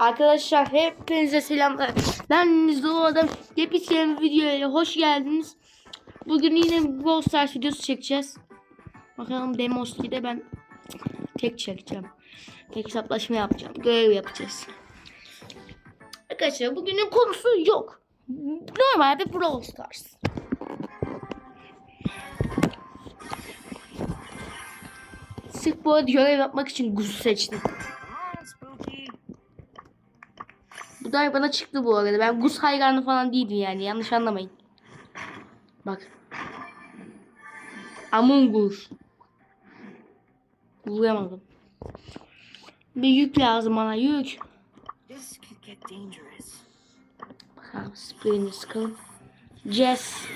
Arkadaşlar hepinize selamlar. Ben Nizdoğa'dan yepyeni bir videoya hoş geldiniz. Bugün yine Brawl Stars videosu çekeceğiz. Bakalım Demos 2'de ben tek çekeceğim. Tek hesaplaşma yapacağım. Görev yapacağız. Arkadaşlar bugünün konusu yok. Normalde Brawl Stars. Sırf bu arada görev yapmak için Guz'u seçtim. Bu da bana çıktı bu arada. Ben Gus hayranı falan değilim yani. Yanlış anlamayın. Bak. Among Us. Vuramadım. Bir yük lazım bana yük. Bakalım sprayini sıkalım. Jess.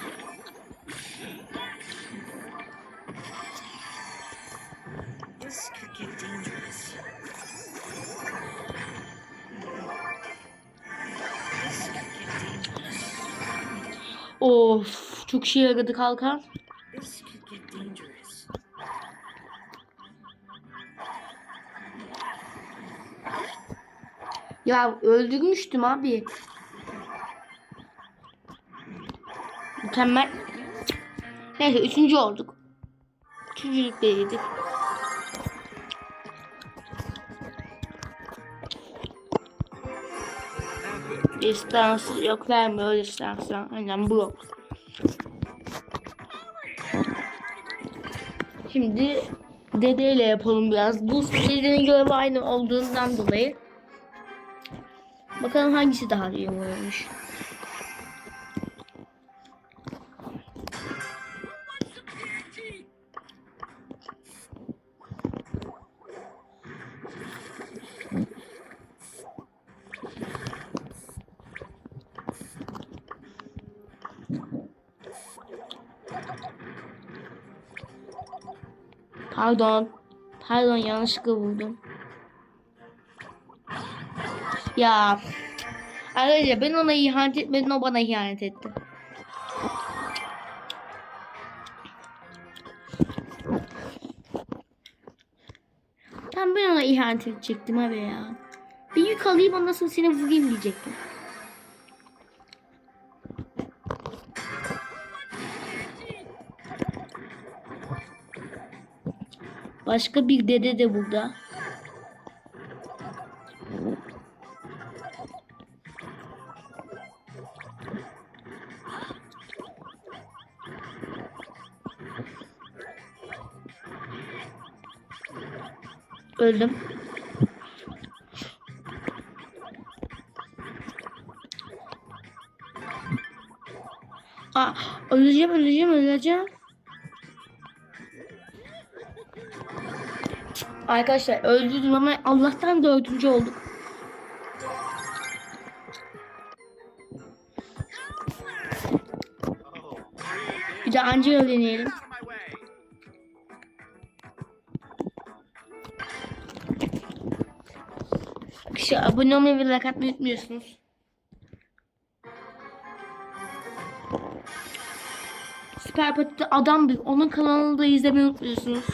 Of çok şey yaradı kalkan. Ya öldürmüştüm abi. Mükemmel. Neyse üçüncü olduk. Üçüncülükteydik. Distans yok vermiyor distanstan. Aynen bu yok. Şimdi dedeyle yapalım biraz. Bu serinin görevi aynı olduğundan dolayı. Bakalım hangisi daha iyi olmuş. Pardon. Pardon yanlışlıkla vurdum. Ya. Arkadaşlar ben ona ihanet etmedim o bana ihanet etti. Tam ben ona ihanet edecektim abi ya. Bir yük alayım ondan sonra seni vurayım diyecektim. Başka bir dede de burada. Öldüm. Aa, öleceğim, öleceğim, öleceğim. Arkadaşlar öldürdüm ama Allah'tan dördüncü olduk. Bir de anca öğrenelim. Şu abone olmayı ve like atmayı unutmuyorsunuz. Süper Pati'de adam bir. Onun kanalını da izlemeyi unutmuyorsunuz.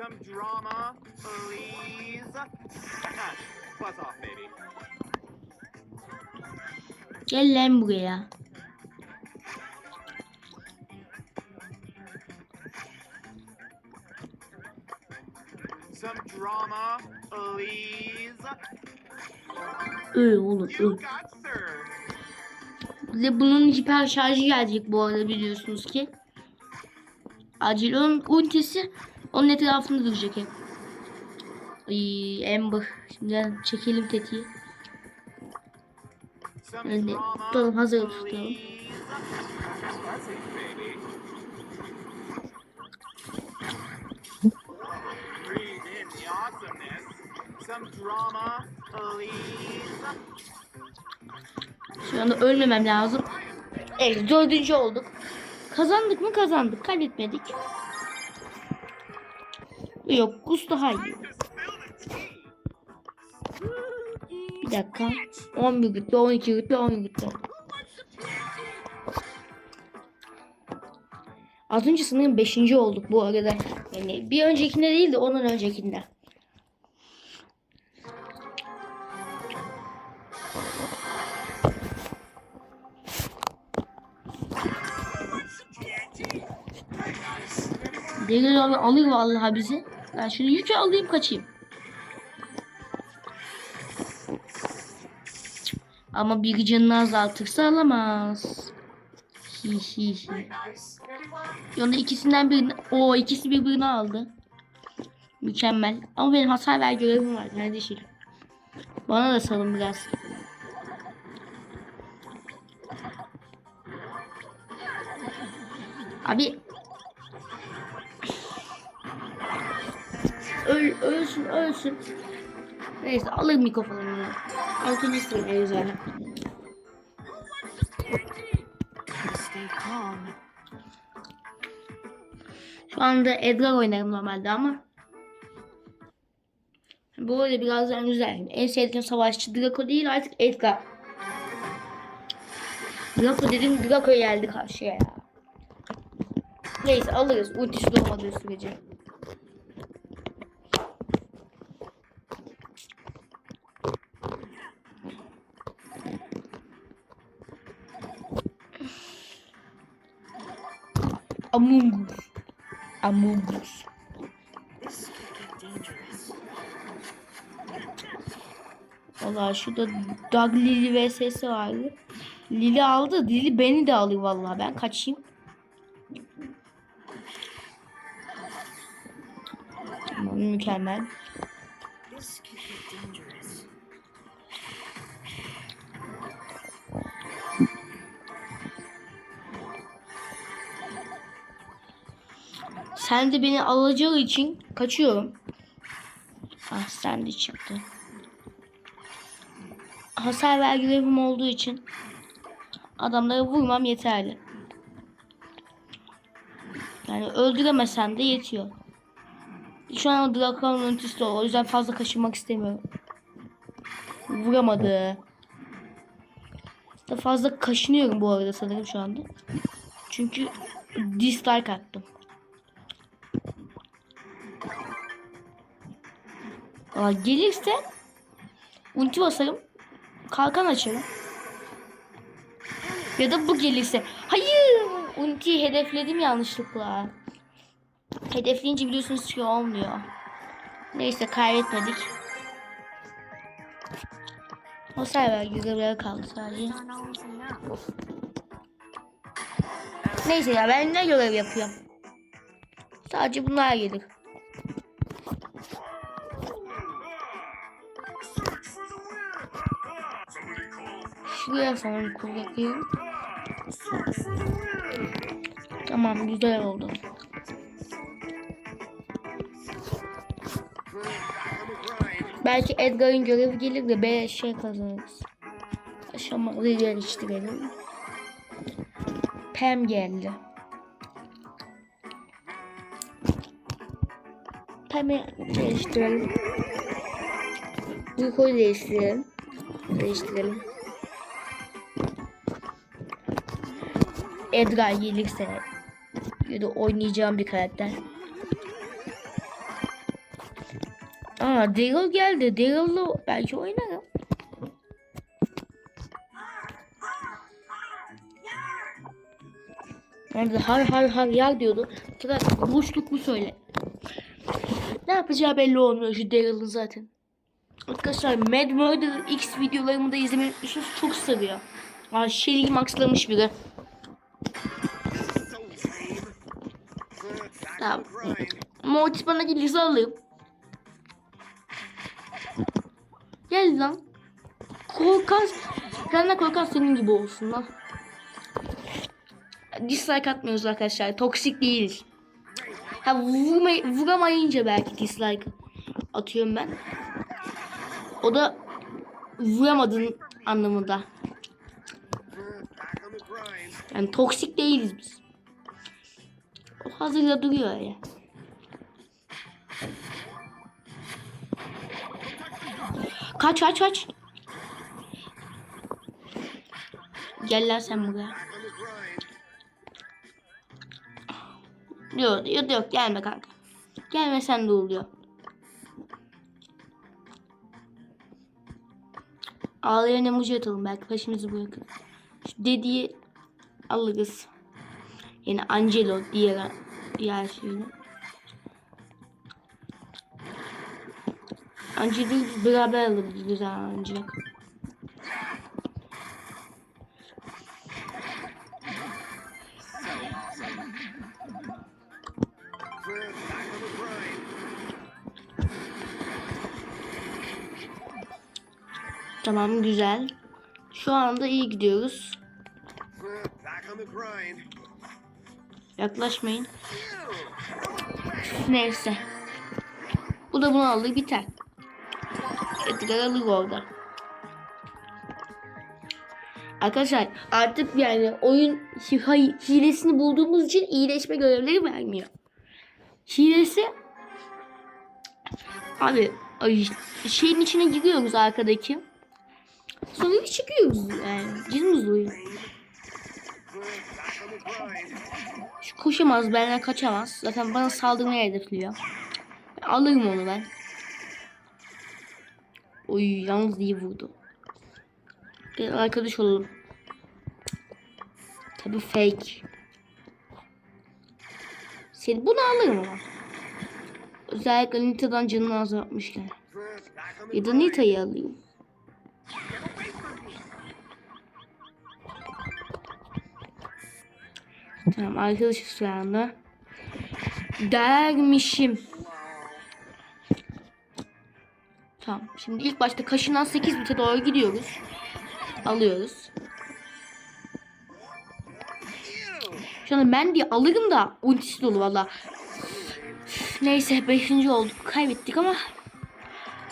Some drama, please. Buzz off, baby. Gel lan buraya. Some drama, please. Öl oğlum öl. Ve bunun hiper şarjı gelecek bu arada biliyorsunuz ki. Acil onun ultisi onun etrafında duracak hep. Ay Amber. Şimdi çekelim tetiği. Drama, tutalım hazır tutalım. Şu anda ölmemem lazım. Evet dördüncü olduk. Kazandık mı kazandık. Kaybetmedik. Yok Gus daha iyi. Bir dakika. 11 gitti, 12 gitti, 10 gitti. Az önce sanırım 5. olduk bu arada. Yani bir öncekinde değil de ondan öncekinde. Deli alır vallahi bizi. Ben şunu yükü alayım kaçayım. Ama bir canını azaltırsa alamaz. Hi hi hi. Yolda ikisinden birini... o ikisi birbirini aldı. Mükemmel. Ama benim hasar ver görevim var kardeşim. Bana da salın biraz. Abi. Öl, ölsün ölsün. Neyse alırım mikrofonumu. Altıncı sıraya calm. Şu anda Edgar oynarım normalde ama. Bu arada birazdan güzel. En sevdiğim savaşçı Draco değil artık Edgar. Draco dedim Draco geldi karşıya ya. Neyse alırız ultisi olmadığı sürece. Among Us. Among Us. Valla şurada Doug Lily vs vardı. Lily aldı. Lily beni de alıyor vallahi. Ben kaçayım. Tamam, mükemmel. Sen de beni alacağı için kaçıyorum. Ah sen de çıktı. Hasar ver görevim olduğu için adamları vurmam yeterli. Yani öldüremesem de yetiyor. Şu an o Drakon'un ultisi o. O yüzden fazla kaşınmak istemiyorum. Vuramadı. Da fazla kaşınıyorum bu arada sanırım şu anda. Çünkü dislike attım. Aa, gelirse ulti basarım. Kalkan açarım. Ya da bu gelirse. Hayır! Ultiyi hedefledim yanlışlıkla. Hedefleyince biliyorsunuz ki olmuyor. Neyse kaybetmedik. O server görevleri kaldı sadece. Neyse ya ben ne görev yapıyorum? Sadece bunlar gelir. Şuraya sanırım kul yapıyorum. Tamam güzel oldu. Belki Edgar'ın görevi gelir de B şey kazanırız. Aşamalı geliştirelim. Pam geldi. Pam'i geliştirelim. Rico'yu değiştirelim. Değiştirelim. Edgar gelirse ya da oynayacağım bir karakter. Aa Daryl geldi. Daryl'la belki oynarım. Nerede har har har yer diyordu. Kadar boşluk mu söyle. Ne yapacağı belli olmuyor şu Daryl'ın zaten. Arkadaşlar Mad Murder X videolarımı da izlemeyi. Çok seviyor. Aa Shelly'i maxlamış biri. Tamam. Mortis bana gelirse alayım. Gel lan. Korkan. Benden korkan senin gibi olsun lan. Dislike atmıyoruz arkadaşlar. Toksik değiliz. Ha vurmay vuramayınca belki dislike atıyorum ben. O da vuramadın anlamında. Yani toksik değiliz biz. O hazırda duruyor ya. Kaç kaç kaç. Gel lan sen buraya. Yok yok yok gelme kanka. Gelme sen de oluyor. Ağlayan emoji atalım belki peşimizi bırakır. Şu dediği alırız. Yani Angelo diğer ya şöyle. Önce biz beraber alırız güzel ancak. Tamam güzel. Şu anda iyi gidiyoruz. Yaklaşmayın. Neyse. Bu da bunu aldı biter. Edgar alır orada. Arkadaşlar artık yani oyun hi- hilesini bulduğumuz için iyileşme görevleri vermiyor. Hilesi abi şeyin içine giriyoruz arkadaki. Sonra çıkıyoruz yani. Canımız doyuyor. Koşamaz, benden kaçamaz. Zaten bana saldırmaya hedefliyor. Alırım onu ben. Oy yalnız iyi vurdu. Gel arkadaş olalım. Tabi fake. Seni bunu alırım ama. Özellikle Nita'dan canını azaltmışken. Ya da. Nita'yı alayım. Tamam arkadaşız şu anda. Dermişim. Tamam. Şimdi ilk başta kaşınan 8 bite doğru gidiyoruz. Alıyoruz. Şu anda ben diye alırım da ultisi dolu valla. Neyse 5. olduk. Kaybettik ama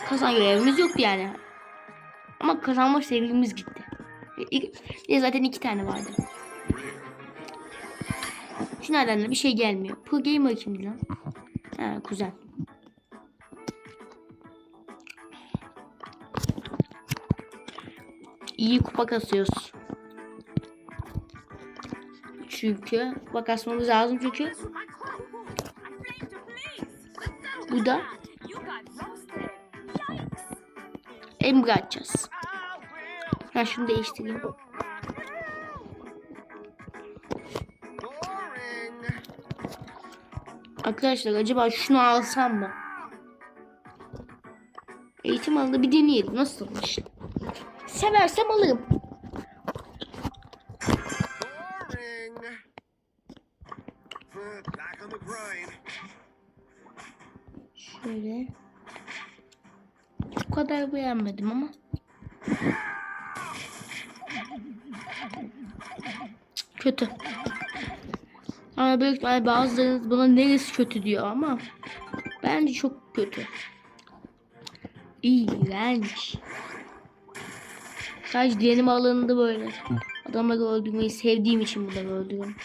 kazan görevimiz yoktu yani. Ama kazanma sevgimiz gitti. E, zaten iki tane vardı. Nereden de bir şey gelmiyor. Pro Gamer kimdi lan? Ha güzel. İyi kupa kasıyoruz. Çünkü kupa kasmamız lazım çünkü. Bu da Emre açacağız. Ha şunu değiştireyim. Arkadaşlar acaba şunu alsam mı? Eğitim alanında bir deneyelim. Nasılmış? Seversem alırım. Şöyle. Bu kadar beğenmedim ama. Kötü. Ama büyük ihtimalle bazılarınız buna neresi kötü diyor ama bence çok kötü. İğrenç. Sadece deneme alanında böyle. Adamları öldürmeyi sevdiğim için bunları öldürüyorum.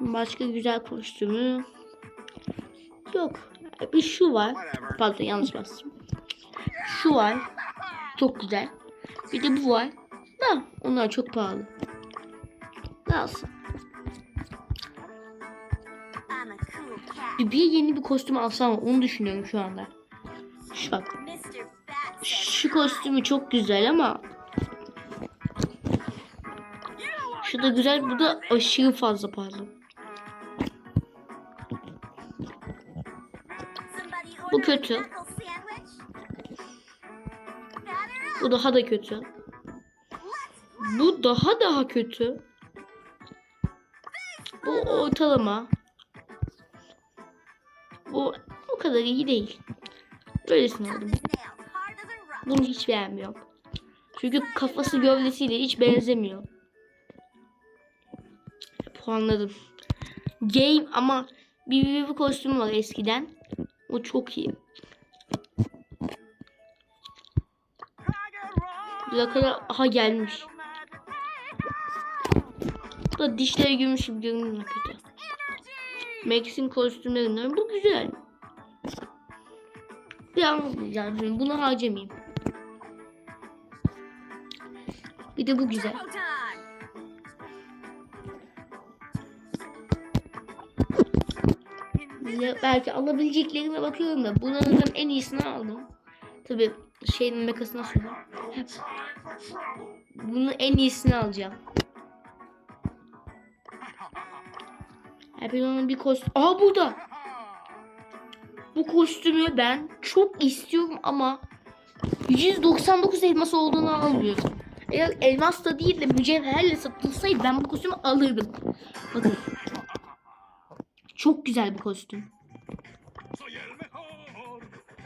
Başka güzel kostümü yok. Bir şu var. Pardon yanlış bastım. Şu var. Çok güzel. Bir de bu var. Da onlar çok pahalı. Cat, Bir, yeni bir kostüm alsam onu düşünüyorum şu anda. Şu bak. Şu kostümü çok güzel ama şu da güzel bu da aşırı fazla pahalı. Bu kötü. Bu daha da kötü. Bu daha daha kötü. Bu ortalama. Bu o kadar iyi değil. Böylesini aldım. Bunu hiç beğenmiyorum. Çünkü kafası gövdesiyle hiç benzemiyor. Puanladım. Game ama bir bir kostümü var eskiden. O çok iyi. Buraya kadar aha gelmiş. Bu da dişleri gümüş gibi görünüyor kötü. Max'in kostümlerinden bu güzel. Bir anlatacağım şimdi bunu harcamayayım. Bir de bu güzel. Ya belki alabileceklerime bakıyorum da bunlardan en iyisini aldım. Tabi şeyin mekasına sonra. Bunun en iyisini alacağım. Hepinon'un bir kostüm. Aa burada. Bu kostümü ben çok istiyorum ama 199 elmas olduğunu almıyorum. Eğer elmas da değil de mücevherle satılsaydı ben bu kostümü alırdım. Bakın. Çok güzel bir kostüm.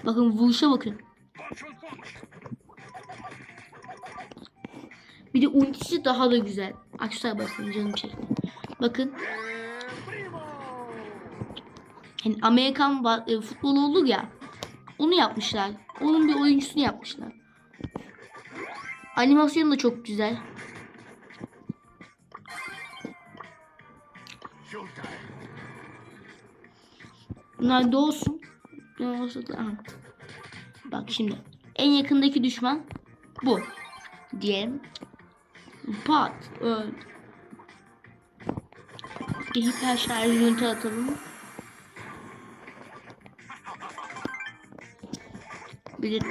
Bakın vuruşa bakın. Bir de ultisi daha da güzel. Aksar bakın canım çekti. Bakın. Hani Amerikan e, futbolu olur ya. Onu yapmışlar. Onun bir oyuncusunu yapmışlar. Animasyonu da çok güzel. Bunlar da olsun. Ne olsa da- aha. Bak şimdi. En yakındaki düşman bu. Diyelim. Pat. Bir hiper şarj ünite atalım. Bir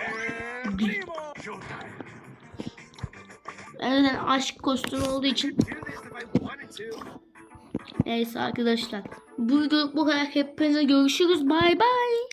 Evet, aşk kostümü olduğu için. Neyse arkadaşlar. Bu video bu kadar. Hepinize görüşürüz. Bay bay.